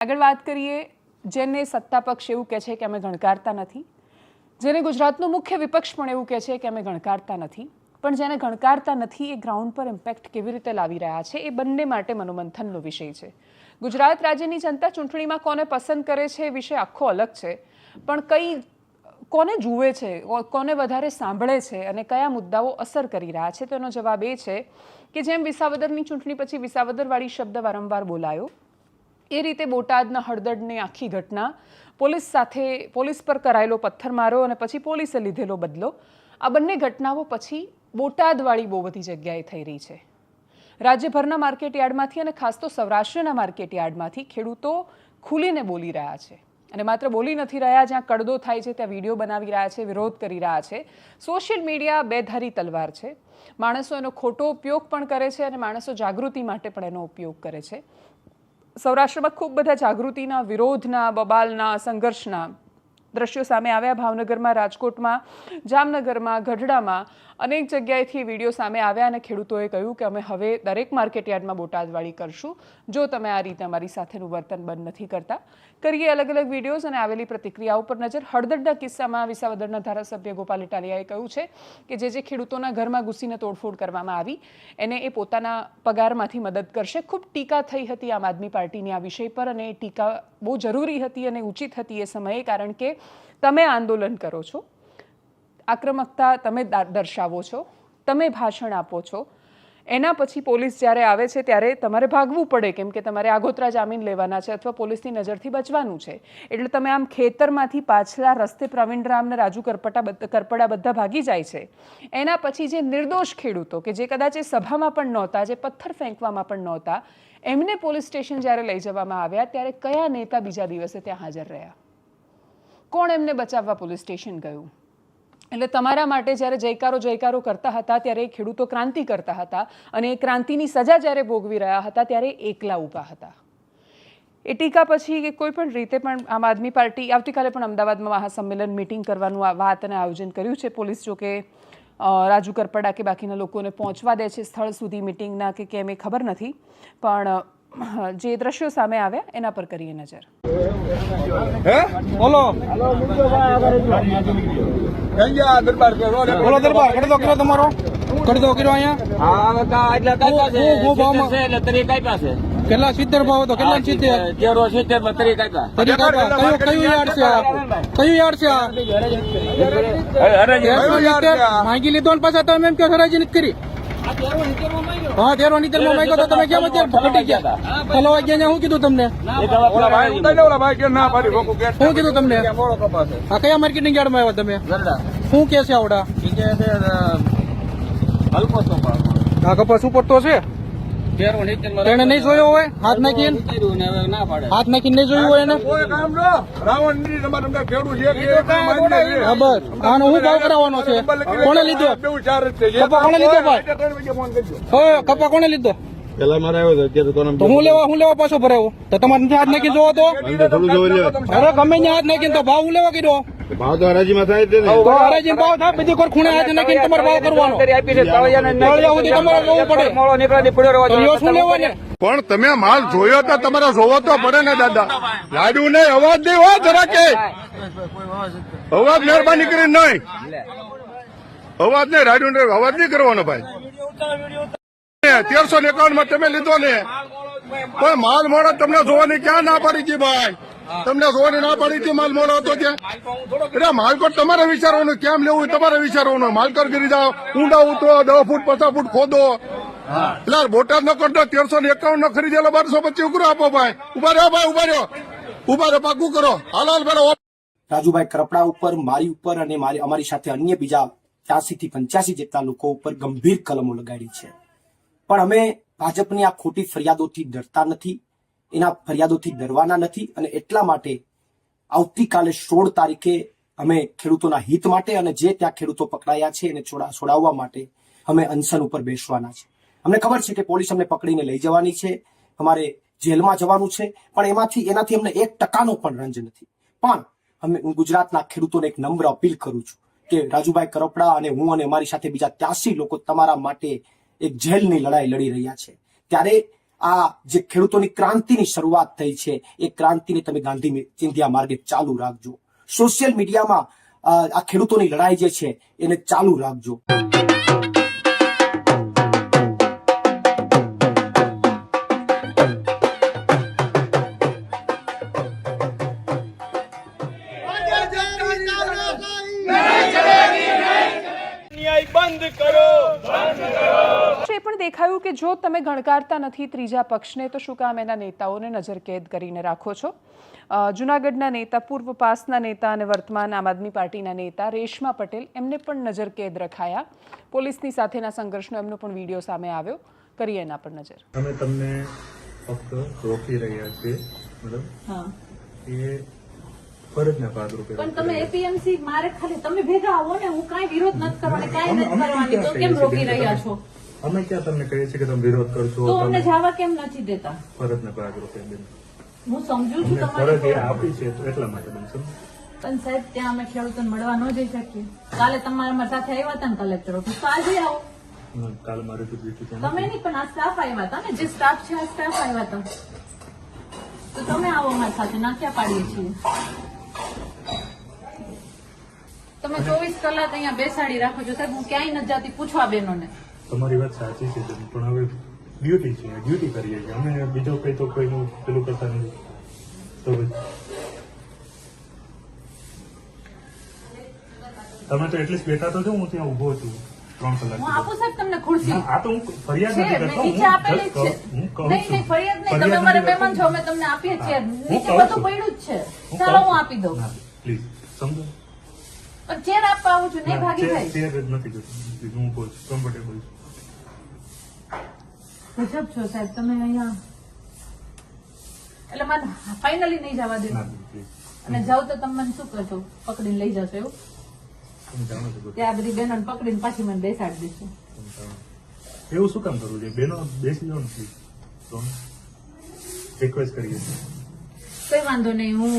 આગળ વાત કરીએ, જેને સત્તા પક્ષ એવું કહે છે કે અમે ગણકારતા નથી. જેને ગુજરાતનું મુખ્ય વિપક્ષ પણ એવું કહે છે કે અમે ગણકારતા નથી. પણ જેને ગણકારતા નથી, એ ગ્રાઉન્ડ પર ઇમ્પેક્ટ કેવી રીતે લાવી રહ્યા છે, એ બંને માટે મનોમંથનનો વિષય છે. ગુજરાત રાજ્યની જનતા ચૂંટણીમાં કોને પસંદ કરે છે એ વિષય આખો અલગ છે. પણ કઈ, કોને જુએ છે, કોને વધારે સાંભળે છે અને કયા મુદ્દાઓ અસર કરી રહ્યા છે, તેનો જવાબ એ છે કે જેમ વિસાવદરની ચૂંટણી પછી વિસાવદરવાળી શબ્દ વારંવાર બોલાયો એ રીતે બોટાદના હળદડની આખી ઘટના પોલીસ સાથે પોલીસ પર કરાયેલો પથ્થરમારો અને પછી પોલીસે લીધેલો બદલો, આ બંને ઘટનાઓ પછી બોટાદવાળી બહુ બધી જગ્યાએ થઈ રહી છે. રાજ્યભરના માર્કેટ યાર્ડમાંથી અને ખાસ તો સૌરાષ્ટ્રના માર્કેટ યાર્ડમાંથી ખેડૂતો ખુલીને બોલી રહ્યા છે. અને માત્ર બોલી નથી રહ્યા, જ્યાં કડદો થાય છે, ત્યાં વીડિયો બનાવી રહ્યા છે, વિરોધ કરી રહ્યા છે. સોશિયલ મીડિયા બેધારી તલવાર છે. માણસો એનો ખોટો ઉપયોગ પણ કરે છે અને માણસો જાગૃતિ માટે પણ એનો ઉપયોગ કરે છે. સૌરાષ્ટ્રમાં ખૂબ બધા જાગૃતિના વિરોધના બબાલના સંઘર્ષના દ્રશ્યો સામે આવ્યા. ભાવનગરમાં, રાજકોટમાં, જામનગરમાં, ગઢડામાં અનેક જગ્યાએથી વીડિયો સામે આવ્યા અને ખેડૂતોએ કહ્યું કે અમે હવે દરેક માર્કેટયાર્ડમાં બોટાદવાળી કરશું. જો તમે આ રીતે અમારી સાથેનું વર્તન બંધ નથી કરતા, કરીએ અલગ અલગ વિડીયોઝ અને આવેલી પ્રતિક્રિયાઓ પર નજર. હળદરના કિસ્સામાં વિસાવદરના ધારાસભ્ય ગોપાલ ઇટાલિયાએ કહ્યું છે કે જે જે ખેડૂતોના ઘરમાં ઘૂસીને તોડફોડ કરવામાં આવી, એને એ પોતાના પગારમાંથી મદદ કરશે. ખૂબ ટીકા થઈ હતી આમ આદમી પાર્ટીની આ વિષય પર અને એ ટીકા બહુ જરૂરી હતી અને ઉચિત હતી એ સમયે, કારણ કે તમે આંદોલન કરો છો, આક્રમકતા તમે દર્શાવો છો, તમે ભાષણ આપો છો, એના પછી પોલીસ જ્યારે આવે છે ત્યારે તમારે ભાગવું પડે, કેમ કે તમારે આગોતરા જામીન લેવાના છે અથવા પોલીસની નજરથી બચવાનું છે. એટલે તમે આમ ખેતરમાંથી પાછલા રસ્તે પ્રવીણ રામને, રાજુ કરપટા કરપડા બધા ભાગી જાય છે. એના પછી જે નિર્દોષ ખેડૂતો, કે જે કદાચ એ સભામાં પણ નહોતા, જે પથ્થર ફેંકવામાં પણ નહોતા, એમને પોલીસ સ્ટેશન જ્યારે લઈ જવામાં આવ્યા, ત્યારે કયા નેતા બીજા દિવસે ત્યાં હાજર રહ્યા? કોણ એમને બચાવવા પોલીસ સ્ટેશન ગયું? એટલે તમારા માટે જ્યારે જયકારો જયકારો કરતા હતા, ત્યારે એ ખેડૂતો ક્રાંતિ કરતા હતા અને એ ક્રાંતિની સજા જ્યારે ભોગવી રહ્યા હતા, ત્યારે એકલા ઊભા હતા. એ ટીકા પછી કે કોઈ પણ રીતે પણ આમ આદમી પાર્ટી, આવતીકાલે પણ અમદાવાદમાં મહાસંમેલન મિટિંગ કરવાનું આ વાત અને આયોજન કર્યું છે. પોલીસ જોકે રાજુ કરપડા કે બાકીના લોકોને પહોંચવા દે છે સ્થળ સુધી મિટિંગના કે કેમ એ ખબર નથી. પણ જે દ્રશ્યો સામે આવ્યા એના પર કરીએ નજર. હે? બોલો. દરબાર બોલો દરબાર કડદો કર્યો તમારો? કડદો કર્યો અહીંયા? એટલે કાપ્યા છે? હું- હું ભાવમાં- સિત્તેર છે એટલે તરી કાપ્યા છે. કેટલા સિત્તેર ભાવ હતો? કેટલા સિત્તેર? તેરો સિત્તેરમાં તરી કાપ્યા કયું કયું યાર્ડ છે આ? કયું યાર્ડ છે આ? હરાજી. માંગી લીધો ને પાછા તમે એમ કે હરાજી નથી કરી. હા તેરો નીતરમાં માંગ્યો તો તમે કેમ અત્યારે ફટી ગયા? ચલો વાગ્યા શું કીધું તમને? ઓલા ભાઈ ઓલા ભાઈ કે ના પાડી ભોગું કે શું કીધું તમને? હા કયા માર્કેટિંગ યાર્ડમાં આવ્યા તમે? શું કે છે આવડા? હલકો તો કપાસ ઉપર તો છે? માં તેને નહીં જોયો હોય? હાથ નાખીને ઉતાર્યું ને હવે ના પાડે. હાથ નાખીને નહીં જોયું હોય એને? બસ આનો હું ભાવ કરાવવાનો છે? કોને લીધો. કપા કોણે લીધો ભાઈ? કપા કોને લીધો? પેલા મારે આવ્યો હતો અત્યારે તો તો હું લેવા હું લેવા પાછો ભરાયો તો તમારે હાથ નાખી જોવો તો? અરે ગમે હાથ નાખીને તો ભાવ હું લેવા કીધો ભાવ તો હરાજીમાં થાય છે ને. તો હરાજી ભાવ થાય બધી કોઈ ખૂણે હાથ નાખીને તમારે ભાવ કરવાનો. તમારે જોવું પડે. મોળો નીકળે પડ્યો રહેવો તો જોઈએ. લ્યો શું લેવા પણ તમે માલ જોયો તો તમારે જોવો તો પડે ને દાદા. લાડુ ને અવાજ નહીં હોય જરા કે. અવાજ મહેરબાની કરીને નહીં. અવાજ નહીં રાડુ ને અવાજ નહીં કરવાનો ભાઈ. તેરસો ને એકાવનમાં તમે લીધો ને. પણ માલ મોડા તમને જોવાની ક્યાં ના પડી ગઈ ભાઈ? તમને જોવાની ના પાડી હતી માલ મોડો હતો ત્યાં એટલે માલકોટ તમારે વિચારવાનું? કેમ લેવું તમારે વિચારવાનું? માલકર ગીરી જાઓ ઊંડા ઉતરો દસ ફૂટ પચાસ ફૂટ ખોદો. એટલે બોટાદ નો કરતો તેરસો ને એકાવન નો ખરીદેલો બારસો પચીસ ઉકરો આપો ભાઈ. ઊભા રહ્યો ભાઈ ઊભા રહ્યો ઊભા રહ્યો પાકું કરો. હાલ હાલ પેલા રાજુભાઈ કરપડા ઉપર મારી ઉપર અને મારી અમારી સાથે અન્ય બીજા ત્યાસી થી પંચ્યાસી જેટલા લોકો ઉપર ગંભીર કલમો લગાડી છે. પણ અમે ભાજપની આ ખોટી ફરિયાદોથી ડરતા નથી. એના ફરિયાદોથી ડરવાના નથી અને એટલા માટે આવતીકાલે સોળ તારીખે અમે ખેડૂતોના હિત માટે અને જે ત્યાં ખેડૂતો પકડાયા છે એને છોડા, છોડાવવા માટે અમે અનશન ઉપર બેસવાના છે. અમને ખબર છે કે પોલીસ અમને પકડીને લઈ જવાની છે, અમારે જેલમાં જવાનું છે, પણ એમાંથી, એનાથી અમને એક ટકાનો પણ રંજ નથી. પણ અમે, હું ગુજરાતના ખેડૂતોને એક નમ્ર અપીલ કરું છું કે રાજુભાઈ કરપડા અને હું અને અમારી સાથે બીજા ત્યાસી લોકો તમારા માટે એક જેલની લડાઈ લડી રહ્યા છે. ત્યારે આ જે ખેડૂતોની ક્રાંતિની શરૂઆત થઈ છે, એ ક્રાંતિને તમે ગાંધી ચિંધ્યા માર્ગે ચાલુ રાખજો. સોશિયલ મીડિયામાં આ ખેડૂતોની લડાઈ જે છે, એને ચાલુ રાખજો. એ પણ દેખાયું કે જો તમે ગણકારતા નથી ત્રીજા પક્ષને તો શું કામ એના નેતાઓને નજરકેદ કરીને રાખો છો? જૂનાગઢના નેતા પૂર્વ પાસના નેતા અને વર્તમાન આમ આદમી પાર્ટીના નેતા રેશમા પટેલ એમને પણ નજરકેદ રખાયા. પોલીસની સાથેના સંઘર્ષનો એમનો પણ વીડિયો સામે આવ્યો. કરીએ એના પર નજર. અમે તમને ફક્ત રોકી રહ્યા છીએ મેડમ એ ફરજના ભાગરૂપે પણ તમે એપીએમસી મારે ખાલી તમે ભેગા આવો ને હું કાંઈ વિરોધ નથી કરવાની કાંઈ નથી કરવાની. તો કેમ રોકી રહ્યા છો? અમે ક્યાં તમને કહીએ છીએ કે તમે વિરોધ કરશો તો અમને જવા કેમ નથી દેતા? ફરજના ભાગરૂપે બેન. હું સમજુ છું ફરજ એ આપી છે તો એટલા માટે બેન સમજો. પણ સાહેબ ત્યાં અમે ખેડૂતોને મળવા ન જઈ શકીએ. કાલે તમારા અમારી સાથે આવ્યા હતા ને કલેક્ટર ઓફિસ તો આજે આવો. કાલે મારે તો ડ્યુટી તમે નહીં પણ આ સ્ટાફ આવ્યા હતા ને જે સ્ટાફ છે આ સ્ટાફ આવ્યા હતા. તો તમે આવો અમારી સાથે ના ક્યાં પાડીએ છીએ. તમે ચોવીસ કલાક અહીંયા બેસાડી રાખો છો. સાહેબ હું ક્યાંય નથી જતી પૂછવા બહેનોને તમારી વાત સાચી છે પણ હવે ડ્યુટી છે ડ્યુટી કરીએ છીએ. અમે બીજો કઈ તો કોઈનું પેલું કરતા નથી. તો તમે તો એટલીસ્ટ બેઠા તો છો હું ત્યાં ઊભો છું ત્રણ કલાક હું આપું સાહેબ તમને ખુરશી? આ તો હું ફરિયાદ નથી કરતો. હું કહું- છું. ફરિયાદ નહીં. તમે અમારા મહેમાન છો અમે તમને આપીએ છીએ. હું નીચે બધું પડ્યું જ છે. ચાલો હું આપી દઉં. પ્લીઝ સમજો. પણ ચેર આપવા આવું છું નહીં ભાગી જાય. ચેર નથી જોતી. હું કહું છું કમ્ફર્ટેબલ છું. ગજબ છો સાહેબ તમે અહીંયા એટલે મને ફાઇનલી નહીં જવા દે. અને જાવ તો તમે મને શું કરશો? પકડીને લઈ જશો એવું? ત્યાં બધી બહેનો પકડીને પાછી મને બેસાડી દેશો. એવું શું કામ કરવું છે બેનો બેસી જાઓ નથી રિક્વેસ્ટ કરીએ. કઈ વાંધો નહીં હું